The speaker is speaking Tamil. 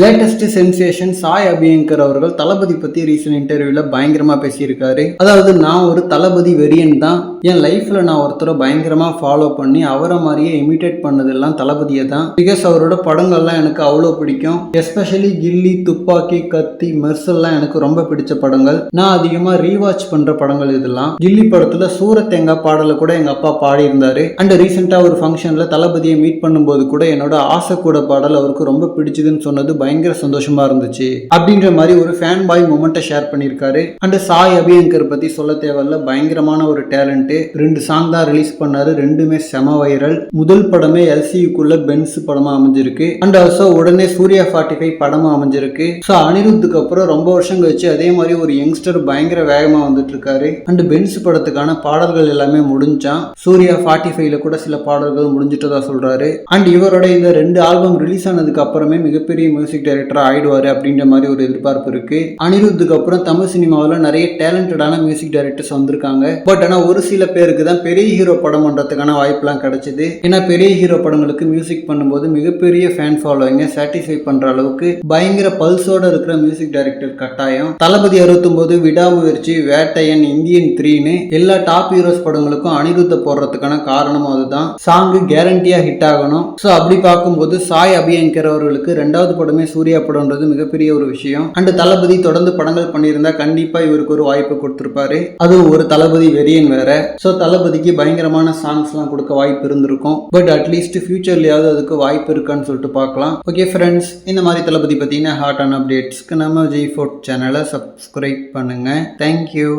லேட்டஸ்ட் சென்சேஷன் சாய் அபியங்கர் அவர்கள் தளபதி பத்தி ரீசன்ட் இன்டர்வியூல பயங்கரமா பேசியிருக்காரு. அதாவது நான் ஒரு தளபதி வெறியன் தான். என் லைஃப்ல நான் ஒருத்தரை பயங்கரமா ஃபாலோ பண்ணி அவரை மாதிரியே இமிட்டேட் பண்ணதெல்லாம் தளபதியை தான். பிகாஸ் அவரோட படங்கள்லாம் எனக்கு அவ்வளோ பிடிக்கும். எஸ்பெஷலி கில்லி துப்பாக்கி கத்தி மெர்சல்லாம் எனக்கு ரொம்ப பிடிச்ச படங்கள். நான் அதிகமா ரீவாச் பண்ற படங்கள் இதெல்லாம். கில்லி படத்துல சூரத் எங்க பாடல கூட எங்க அப்பா பாடியிருந்தாரு. அண்ட் ரீசெண்டா ஒரு ஃபங்க்ஷன்ல தளபதியை மீட் பண்ணும்போது கூட என்னோட ஆசை கூட பாடல் அவருக்கு ரொம்ப பிடிச்சதுன்னு சொன்னது பயங்கர சந்தோஷமா இருந்துச்சு. அப்படின்ற மாதிரி ஒரு ஃபேன் பாய் மூமெண்ட்டை ஷேர் பண்ணியிருக்காரு. அண்ட் சாய் அபியங்கர் பத்தி சொல்ல தேவையில்ல. பயங்கரமான ஒரு டேலண்ட் ரெண்டு சாங் தான் ரிலீஸ் பண்ணாரு. ரெண்டுமே செம வைரல் முதல் படமே எல்சியுக்குள்ள பென்ஸ் படமா அமைஞ்சிருக்கு. அண்ட் ஆல்சோ உடனே சூர்யா ஃபார்ட்டி ஃபைவ் படமா அமைஞ்சிருக்கு. ஸோ அனிருத்துக்கு அப்புறம் ரொம்ப வருஷம் கழிச்சு அதே மாதிரி ஒரு யங்ஸ்டர் பயங்கர வேகமா வந்துட்டு இருக்காரு அண்ட் பென்ஸ் படத்துக்கான பாடல்கள் எல்லாமே முடிஞ்சான் சூர்யா ஃபார்ட்டி ஃபைவ்ல கூட சில பாடல்கள் முடிஞ்சிட்டதா சொல்றாரு. அண்ட் இவரோட இந்த ரெண்டு ஆல்பம் ரிலீஸ் ஆனதுக்கு அப்புறமே மிகப்பெரிய மியூசிக் டைரக்டரா ஆயிடுவாரு அப்படின்ற மாதிரி ஒரு எதிர்பார்ப்பு இருக்கு. அனிருத்துக்கு அப்புறம் தமிழ் சினிமாவில் நிறைய டேலண்டடான மியூசிக் டைரக்டர்ஸ் வந்திருக்காங்க. பட் ஆனால் ஒரு சில பேருக்கு தான் பெரிய ஹீரோ படம் பண்றதுக்கான வாய்ப்புலாம் கிடைச்சிது. ஏன்னா பெரிய ஹீரோ படங்களுக்கு மியூசிக் பண்ணும்போது மிகப்பெரிய ஃபேன் ஃபாலோவிங்க சாட்டிஸ்ஃபை பண்ற அளவுக்கு பயங்கர பல்ஸோட இருக்கிற மியூசிக் டைரக்டர் கட்டாயம். தளபதி அறுபத்தொம்போது விடாமுயற்சி வேட்டையன் இந்தியன் த்ரீன்னு எல்லா டாப் ஹீரோஸ் படங்களுக்கும் அனிருத்த போடுறதுக்கான காரணமும் அதுதான். சாங்கு கேரண்டியாக ஹிட் ஆகணும். ஸோ அப்படி பார்க்கும்போது சாய் அபியங்கர் அவர்களுக்கு ரெண்டாவது படமே சூர்யா படம்ன்றது மிகப்பெரிய ஒரு விஷயம். அண்ட் தளபதி தொடர்ந்து படங்கள் பண்ணியிருந்தா கண்டிப்பா இவருக்கு ஒரு வாய்ப்பு கொடுத்திருப்பாரு. அதுவும் ஒரு தளபதி வெறியன் வேற. ஸோ தளபதிக்கு பயங்கரமான சாங்ஸ்லாம் கொடுக்க வாய்ப்பு இருந்திருக்கும். பட் அட்லீஸ்ட் ஃபியூச்சர்லயாவது அதுக்கு வாய்ப்பு இருக்கான்னு சொல்லிட்டு பார்க்கலாம். ஓகே ஃப்ரெண்ட்ஸ் இந்த மாதிரி தளபதி பார்த்தீங்கன்னா ஹாட் ஆன் அப்டேட்ஸ்க்கு நம்ம ஜி ஃபோர்ட் சேனலை சப்ஸ்கிரைப் பண்ணுங்க. Thank you